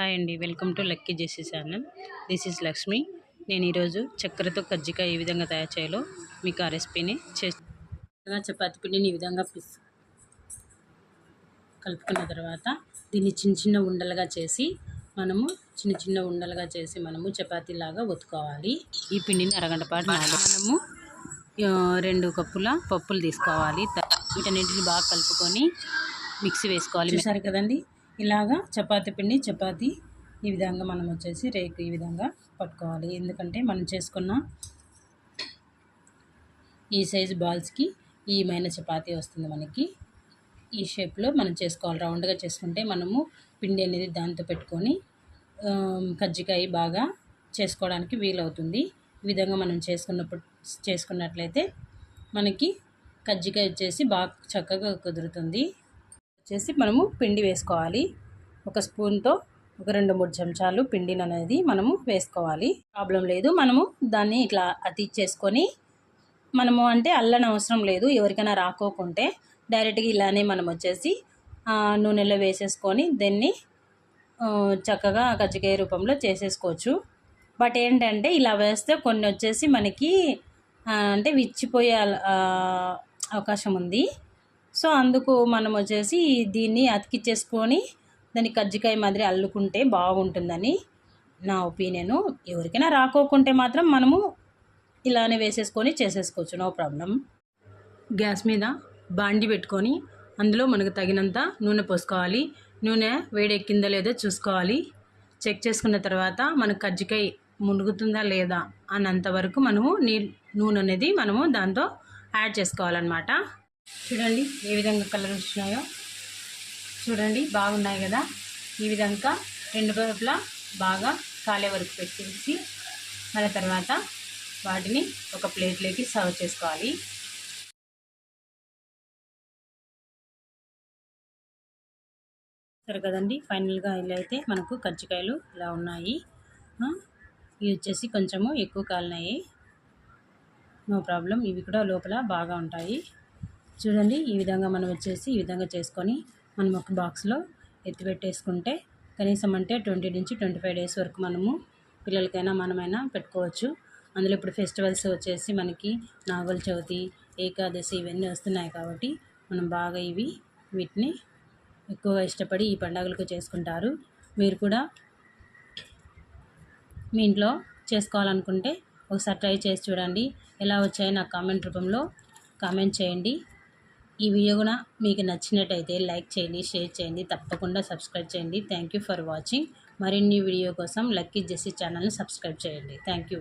Hi అండి. Welcome to lucky Jessie channel. This is Lakshmi. నేను ఈరోజు చక్కెరతో కజ్జికాయ ఏ విధంగా తయారు చేయాలో మీకు ఆ రెసిపీని చేసి చపాతి పిండిని ఈ విధంగా కలుపుకున్న తర్వాత దీన్ని చిన్న చిన్న ఉండలుగా చేసి మనము చిన్న చిన్న ఉండలుగా చేసి మనము చపాతీలాగా ఒత్తుకోవాలి. ఈ పిండిని అరగంట పాటు మనము రెండు కప్పుల పప్పులు తీసుకోవాలి. త- వీటన్నిటిని బాగా కలుపుకొని మిక్సీ వేసుకోవాలి. చూసారు కదండి? ఇలాగా చపాతీ పిండి చపాతీ ఈ విధంగా మనం వచ్చేసి రేకు ఈ విధంగా పట్టుకోవాలి. ఎందుకంటే మనం చేసుకున్న ఈ సైజు బాల్స్కి ఈ మైన చపాతీ వస్తుంది మనకి. ఈ షేప్లో మనం చేసుకోవాలి. రౌండ్గా చేసుకుంటే మనము పిండి అనేది దాంతో పెట్టుకొని కజ్జికాయ బాగా చేసుకోవడానికి వీలవుతుంది. ఈ విధంగా మనం చేసుకున్నప్పుడు చేసుకున్నట్లయితే మనకి కజ్జికాయ వచ్చేసి బాగా చక్కగా కుదురుతుంది. వచ్చేసి మనము పిండి వేసుకోవాలి. ఒక స్పూన్తో ఒక రెండు మూడు చెంచాలు పిండిని అనేది మనము వేసుకోవాలి. ప్రాబ్లం లేదు. మనము దాన్ని ఇట్లా అతిచ్చేసుకొని మనము అంటే అల్లని అవసరం లేదు. ఎవరికైనా రాకోకుంటే డైరెక్ట్గా ఇలానే మనం వచ్చేసి నూనెలో వేసేసుకొని దీన్ని చక్కగా కజ్జికాయ రూపంలో చేసేసుకోవచ్చు. బట్ ఏంటంటే ఇలా వేస్తే కొన్ని వచ్చేసి మనకి అంటే విచ్చిపోయే అవకాశం ఉంది. సో అందుకు మనం వచ్చేసి దీన్ని అతికిచ్చేసుకొని దాన్ని కజ్జికాయ మాదిరి అల్లుకుంటే బాగుంటుందని నా ఒపీనియను. ఎవరికైనా రాకోకుంటే మాత్రం మనము ఇలానే వేసేసుకొని చేసేసుకోవచ్చు నో ప్రాబ్లం. గ్యాస్ మీద బాండి పెట్టుకొని అందులో మనకు తగినంత నూనె పోసుకోవాలి. నూనె వేడెక్కిందో లేదో చూసుకోవాలి. చెక్ చేసుకున్న తర్వాత మనకు కజ్జికాయ మునుగుతుందా లేదా అన్నంత వరకు మనము నీ నూనె అనేది మనము దాంతో యాడ్ చేసుకోవాలన్నమాట. చూడండి ఏ విధంగా కలర్ వచ్చినాయో. చూడండి బాగున్నాయి కదా. ఈ విధంగా రెండు వైపులా బాగా కాలే వరకు పెట్టేసి మన తర్వాత వాటిని ఒక ప్లేట్లోకి సర్వ్ చేసుకోవాలి. సరే కదండి ఫైనల్గా ఇలా అయితే మనకు కజ్జికాయలు ఇలా ఉన్నాయి. ఇవి వచ్చేసి కొంచెము ఎక్కువ కాలినాయి. నో ప్రాబ్లం ఇవి కూడా లోపల బాగా ఉంటాయి. చూడండి ఈ విధంగా మనం వచ్చేసి ఈ విధంగా చేసుకొని మనం ఒక బాక్స్లో ఎత్తిపెట్టేసుకుంటే కనీసం అంటే ట్వంటీ నుంచి ట్వంటీ ఫైవ్ డేస్ వరకు మనము పిల్లలకైనా మనమైనా పెట్టుకోవచ్చు. అందులో ఇప్పుడు ఫెస్టివల్స్ వచ్చేసి మనకి నాగుల చవితి ఏకాదశి ఇవన్నీ వస్తున్నాయి కాబట్టి మనం బాగా ఇవి వీటిని ఎక్కువగా ఇష్టపడి ఈ పండుగలకు చేసుకుంటారు. మీరు కూడా మీ ఇంట్లో చేసుకోవాలనుకుంటే ఒకసారి ట్రై చేసి చూడండి. ఎలా వచ్చాయో నాకు కామెంట్ రూపంలో కామెంట్ చేయండి. ఈ వీడియో కూడా మీకు నచ్చినట్టయితే లైక్ చేయండి షేర్ చేయండి తప్పకుండా సబ్స్క్రైబ్ చేయండి. థ్యాంక్ యూ ఫర్ వాచింగ్ మరిన్ని వీడియో కోసం లక్కీ జెస్సీ ఛానల్ని సబ్స్క్రైబ్ చేయండి. Thank you